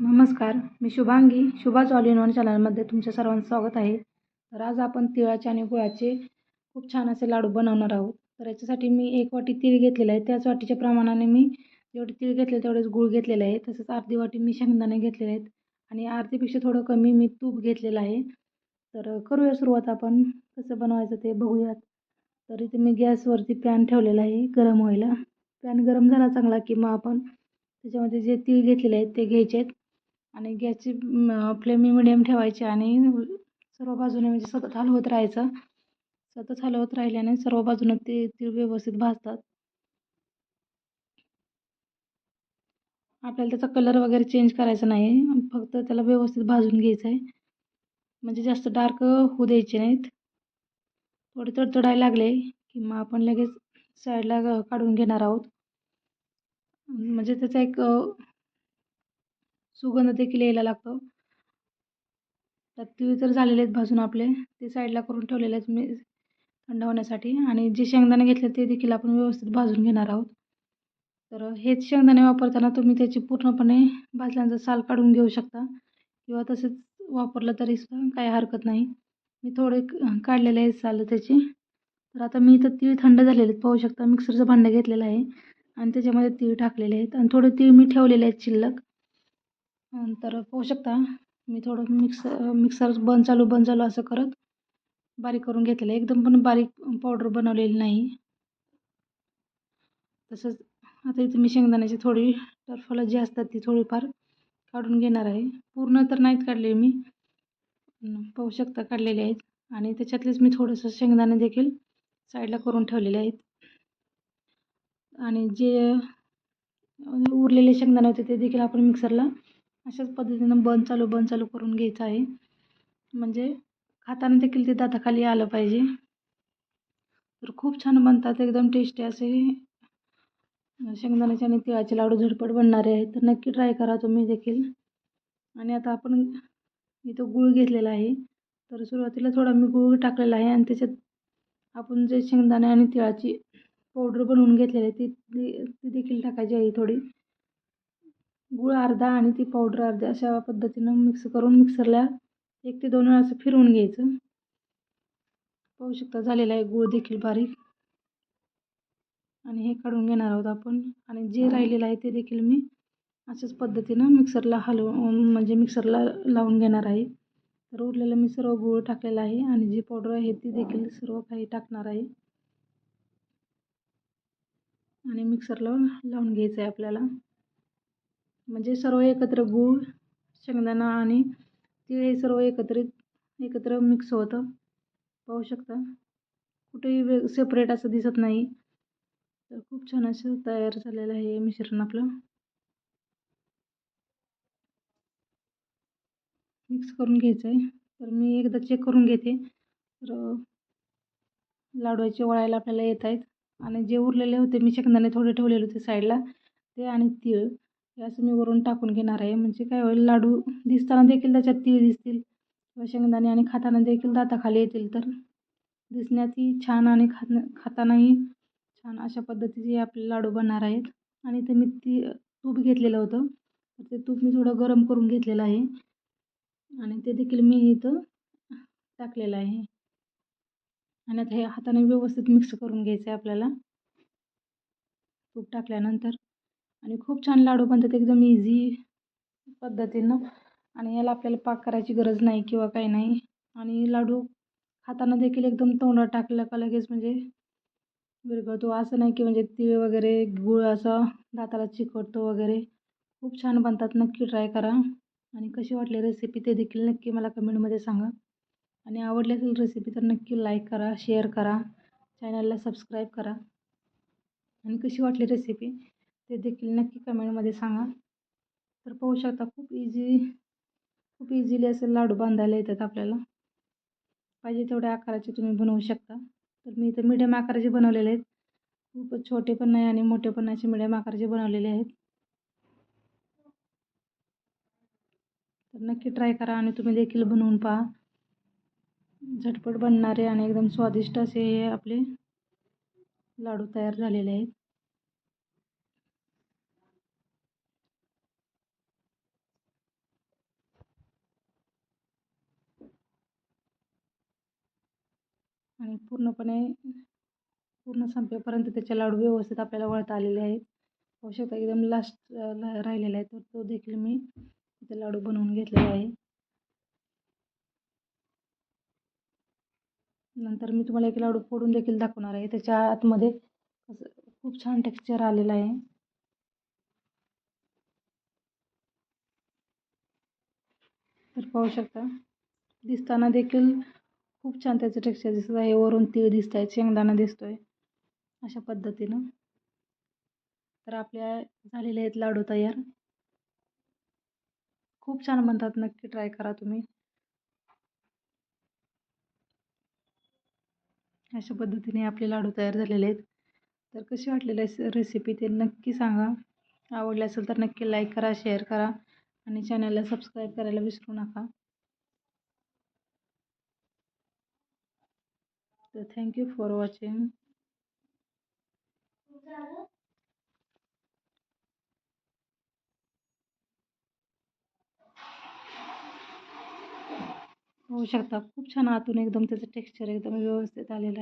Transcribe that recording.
नमस्कार मी शुभांगी शुभाच ऑल इन वन चॅनलमध्ये तुमच्या सर्वांचं स्वागत आहे. तर आज आपण तिळाचे आणि गुळाचे खूप छान असे लाडू बनवणार आहोत. तर याच्यासाठी मी एक वाटी तीळ घेतलेला आहे. त्याच वाटीच्या प्रमाणाने मी जेवढे तीळ घेतले तेवढेच गूळ घेतलेलं आहे. तसंच अर्धी वाटी मी शेंगदाणे घेतलेले आहेत. आणि अर्धीपेक्षा थोडं कमी मी तूप घेतलेलं आहे. तर करूया सुरुवात आपण. कसं बनवायचं ते बघूयात. तर इथे मी गॅसवरती पॅन ठेवलेला आहे गरम व्हायला. पॅन गरम झाला चांगला की मग आपण त्याच्यामध्ये जे तीळ घेतलेले आहेत ते घ्यायचे आहेत. आणि गॅसची फ्लेम मिडियम ठेवायची आणि सर्व बाजूने म्हणजे सतत हलवत राहायचं. सतत हलवत राहिल्याने सर्व बाजूने ते तीळ व्यवस्थित भाजतात. आपल्याला त्याचा कलर वगैरे चेंज करायचा नाही. फक्त त्याला व्यवस्थित भाजून घ्यायचं आहे म्हणजे जास्त डार्क होऊ द्यायचे नाहीत. थोडे तडतडायला लागले की मग आपण लगेच साईडला काढून घेणार आहोत. म्हणजे त्याचा एक सुगंध देखील यायला लागतो. तर तिळ तर झालेले आहेत भाजून आपले. ते साईडला करून ठेवलेले आहेत मी थंड होण्यासाठी. आणि जे शेंगदाणे घेतले ते देखील आपण व्यवस्थित भाजून घेणार आहोत. तर हेच शेंगदाणे वापरताना तुम्ही त्याची पूर्णपणे भाजल्यानंतर साल काढून घेऊ शकता. किंवा तसेच वापरलं तरी सुद्धा काही हरकत नाही. मी थोडे काढलेले आहेत साल त्याची. तर आता मी इथं तीळ थंड झालेले आहेत. पाहू शकता मिक्सरचं भांडं घेतलेलं आहे. आणि त्याच्यामध्ये तीळ टाकलेले आहेत. आणि थोडे तीळ मी ठेवलेले आहेत शिल्लक. तर पाहू शकता मी थोडं मिक्स मिक्सर बंद चालू बंद चालू असं करत बारीक करून घेतलेलं. आहे एकदम पण बारीक पावडर बनवलेली नाही. तसंच आता इथे मी शेंगदाण्याची थोडी टर्फलं जी असतात ती थोडीफार काढून घेणार आहे. पूर्ण तर नाहीत काढले मी पाहू शकता काढलेले आहेत. आणि त्याच्यातलेच मी थोडंसं शेंगदाणे देखील साईडला करून ठेवलेले आहेत. आणि जे उरलेले शेंगदाणे होते ते देखील आपण मिक्सरला अशाच पद्धतीनं बंद चालू बंद चालू करून घ्यायचं आहे. म्हणजे खाताना देखील ते दाताखाली आलं पाहिजे. तर खूप छान बनतात एकदम टेस्टी असे. शेंगदाण्याचे आणि तिळाचे लाडू झटपट बनणारे आहेत तर नक्की ट्राय करा तुम्ही देखील. आणि आता आपण इथं गूळ घेतलेला आहे. तर सुरुवातीला थोडा मी गूळ टाकलेला आहे आणि त्याच्यात आपण जे शेंगदाणे आणि तिळाची पावडर बनवून घेतलेली आहे ती ती देखील टाकायची आहे थोडी. गूळ अर्धा आणि ती पावडर अर्धा अशा पद्धतीनं मिक्स करून मिक्सरला एक ते दोन वेळा असं फिरवून घ्यायचं. पाहू शकता झालेला आहे गूळ देखील बारीक. आणि हे काढून घेणार आहोत आपण. आणि जे राहिलेलं आहे ते देखील मी अशाच पद्धतीनं मिक्सरला हलव म्हणजे मिक्सरला लावून घेणार आहे. तर उरलेलं मी सर्व गूळ टाकलेला आहे आणि जी पावडर आहे ती देखील सर्व काही टाकणार आहे. आणि मिक्सरला लावून घ्यायचं आहे आपल्याला. म्हणजे सर्व एकत्र गूळ शेंगदाणा आणि तीळ हे सर्व एकत्रित एकत्र मिक्स होतं. पाहू शकता. कुठेही वेग सेपरेट असं दिसत नाही. तर खूप छान असं तयार झालेलं आहे मिश्रण आपलं. मिक्स करून घ्यायचं आहे तर मी एकदा चेक करून घेते. तर लाडूचे वळायला आपल्याला येत आहेत. आणि जे उरलेले होते मी शेंगदाणे थोडे ठेवलेले होते साईडला ते आणि तीळ. हे असं मी वरून टाकून घेणार आहे. म्हणजे काय होईल लाडू दिसताना देखील त्याच्यात तीळ दिसतील किंवा शेंगदाणे आणि खाताना देखील दाताखाली येतील. तर दिसण्यातही छान आणि खात खातानाही छान अशा पद्धतीचे आपले लाडू बनणार आहेत. आणि ते मी ती तूप घेतलेलं होतं. तर ते तूप मी थोडं गरम करून घेतलेलं आहे. आणि ते देखील मी इथं टाकलेलं आहे. आणि आता हे हाताने व्यवस्थित मिक्स करून घ्यायचं आहे आपल्याला. तूप टाकल्यानंतर आणि खूप छान लाडू बनतात एकदम इझी पद्धतीनं. आणि याला आपल्याला पाक करायची गरज नाही किंवा काही नाही. आणि लाडू खाताना देखील एकदम तोंडात टाकलं का लगेच म्हणजे विरघळतो. असं नाही की म्हणजे तिळ वगैरे गुळ असं दाताला चिकटतो वगैरे. खूप छान बनतात. नक्की ट्राय करा. आणि कशी वाटली रेसिपी ते देखील नक्की मला कमेंटमध्ये सांगा. आणि आवडली असेल रेसिपी तर नक्की लाईक करा शेअर करा. चॅनलला सबस्क्राईब करा. आणि कशी वाटली रेसिपी ते देखील नक्की कमेंटमध्ये सांगा. तर पाहू शकता खूप इझी खूप इझिली असे लाडू बांधायला येतात आपल्याला. पाहिजे तेवढ्या आकाराचे तुम्ही बनवू शकता. तर मी इथं मिडियम आकाराचे बनवलेले आहेत. खूप छोटे पण नाही आणि मोठे पण असे मिडियम आकाराचे बनवलेले आहेत. तर नक्की ट्राय करा आणि तुम्ही देखील बनवून पहा. झटपट बनणारे आणि एकदम स्वादिष्ट असे हे आपले लाडू तयार झालेले आहेत. आणि पूर्णपणे पूर्ण संपेपर्यंत त्याचे लाडू व्यवस्थित आपल्याला वळता आलेले आहेत. पाहू शकता एकदम लास्ट राहिलेला आहे. तर तो देखील मी इथे लाडू बनवून घेतलेला आहे. नंतर मी तुम्हाला एक लाडू फोडून देखील दाखवणार आहे. त्याच्या आतमध्ये असं खूप छान टेक्स्चर आलेलं आहे. तर पाहू शकता दिसताना देखील खूप छान त्याचं टेक्स्चर दिसत आहे. वरून तीळ दिसत आहे शेंगदाणा दिसतोय अशा पद्धतीनं. तर आपल्या झालेले आहेत लाडू तयार. खूप छान म्हणतात नक्की ट्राय करा तुम्ही. अशा पद्धतीने आपले लाडू तयार झालेले आहेत. तर कशी वाटलेली रेसिपी ते नक्की सांगा. आवडले असेल तर नक्की लाईक करा शेअर करा आणि चॅनलला सबस्क्राईब करायला विसरू नका. तर यू फॉर वॉचिंग होऊ शकता. खूप छान आतून एकदम त्याचं टेक्स्चर एकदम व्यवस्थित आलेलं